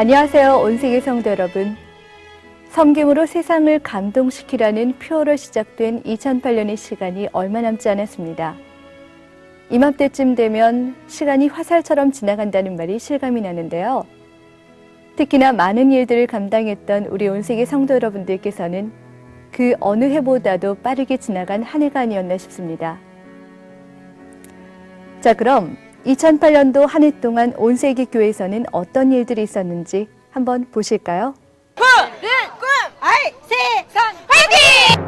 안녕하세요. 온세계 성도 여러분. 섬김으로 세상을 감동시키라는 표어로 시작된 2008년의 시간이 얼마 남지 않았습니다. 이맘때쯤 되면 시간이 화살처럼 지나간다는 말이 실감이 나는데요. 특히나 많은 일들을 감당했던 우리 온세계 성도 여러분들께서는 그 어느 해보다도 빠르게 지나간 한 해가 아니었나 싶습니다. 자, 그럼 2008년도 한 해 동안 온 세계 교회에서는 어떤 일들이 있었는지 한번 보실까요? 푸른 꿈 아이 세상 화이팅!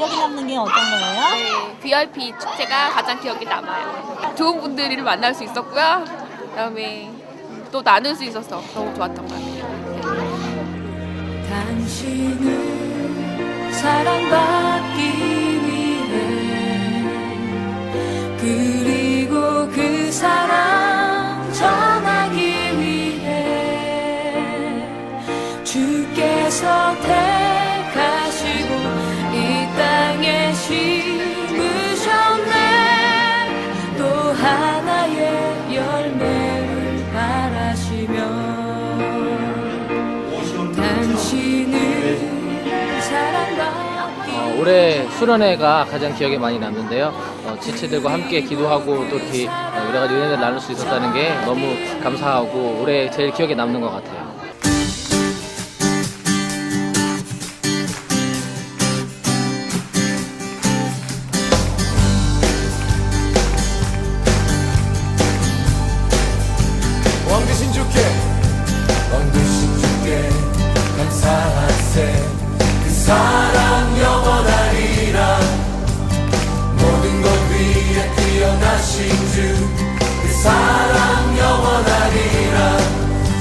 기억에 남는 게 어떤 거예요? 네, VIP 축제가 가장 기억에 남아요. 좋은 분들을 만날 수 있었고요. 그다음에 또 나눌 수 있어서 너무 좋았던 것 같아요. 당신을 사랑받기 위해 그리고 그 사랑 전하기 위해 주께서 택 어, 올해 수련회가 가장 기억에 많이 남는데요. 어, 지체들과 함께 기도하고 또 이렇게 어, 여러 가지 은혜를 나눌 수 있었다는 게 너무 감사하고 올해 제일 기억에 남는 것 같아요.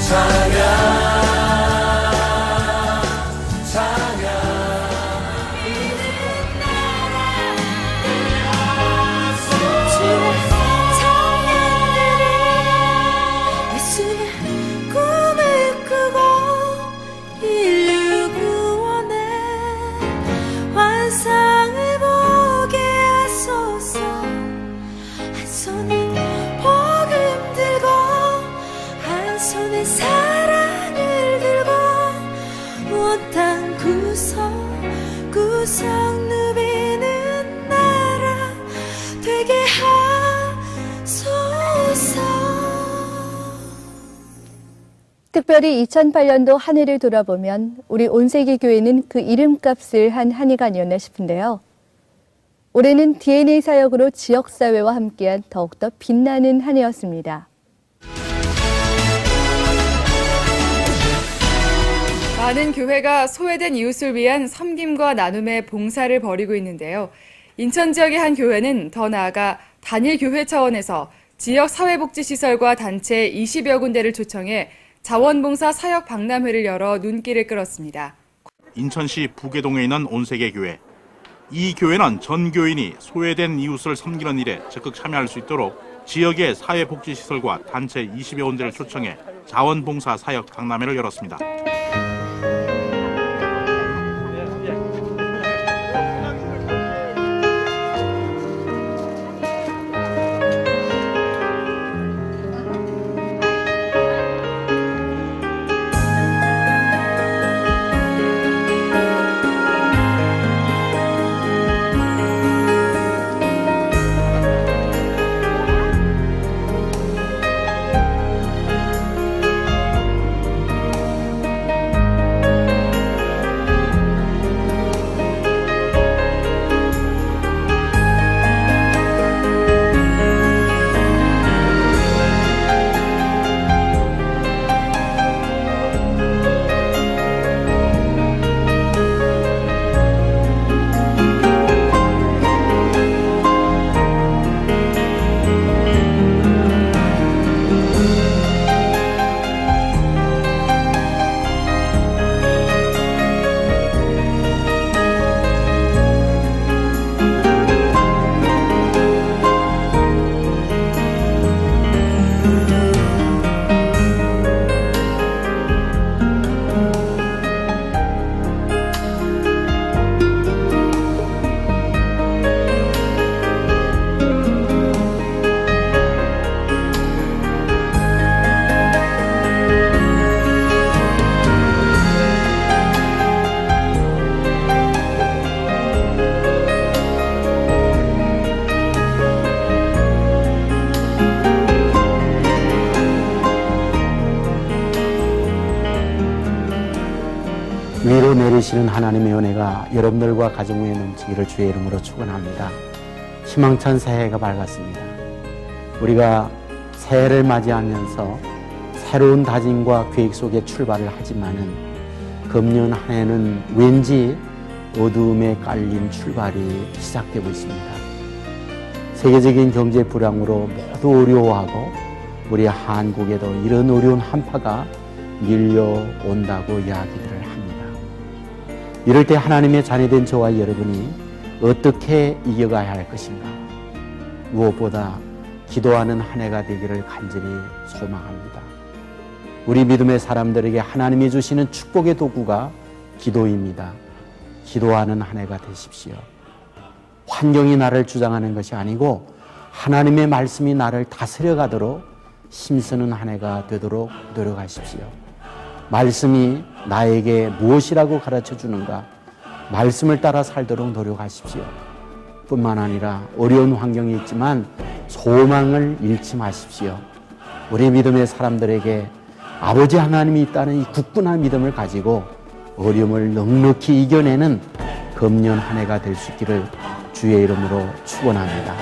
찬 구석 누비는 나라 되게 하소서 특별히 2008년도 한 해를 돌아보면 우리 온세계 교회는 그 이름값을 한 한 해가 아니었나 싶은데요. 올해는 DNA 사역으로 지역사회와 함께한 더욱더 빛나는 한 해였습니다. 많은 교회가 소외된 이웃을 위한 섬김과 나눔의 봉사를 벌이고 있는데요. 인천 지역의 한 교회는 더 나아가 단일 교회 차원에서 지역 사회복지시설과 단체 20여 군데를 초청해 자원봉사 사역 박람회를 열어 눈길을 끌었습니다. 인천시 부계동에 있는 온세계 교회. 이 교회는 전 교인이 소외된 이웃을 섬기는 일에 적극 참여할 수 있도록 지역의 사회복지시설과 단체 20여 군데를 초청해 자원봉사 사역 박람회를 열었습니다. 내리시는 하나님의 은혜가 여러분들과 가정 위에 넘치기를 주의 이름으로 축원합니다. 희망찬 새해가 밝았습니다. 우리가 새해를 맞이하면서 새로운 다짐과 계획 속에 출발을 하지만은 금년 한 해는 왠지 어두움에 깔린 출발이 시작되고 있습니다. 세계적인 경제 불황으로 모두 어려워하고 우리 한국에도 이런 어려운 한파가 밀려온다고 이야기들을. 이럴 때 하나님의 자녀된 저와 여러분이 어떻게 이겨가야 할 것인가? 무엇보다 기도하는 한 해가 되기를 간절히 소망합니다. 우리 믿음의 사람들에게 하나님이 주시는 축복의 도구가 기도입니다. 기도하는 한 해가 되십시오. 환경이 나를 주장하는 것이 아니고 하나님의 말씀이 나를 다스려 가도록 힘쓰는 한 해가 되도록 노력하십시오. 말씀이 나에게 무엇이라고 가르쳐 주는가? 말씀을 따라 살도록 노력하십시오. 뿐만 아니라 어려운 환경이 있지만 소망을 잃지 마십시오. 우리 믿음의 사람들에게 아버지 하나님이 있다는 이 굳건한 믿음을 가지고 어려움을 넉넉히 이겨내는 금년 한 해가 될 수 있기를 주의 이름으로 축원합니다.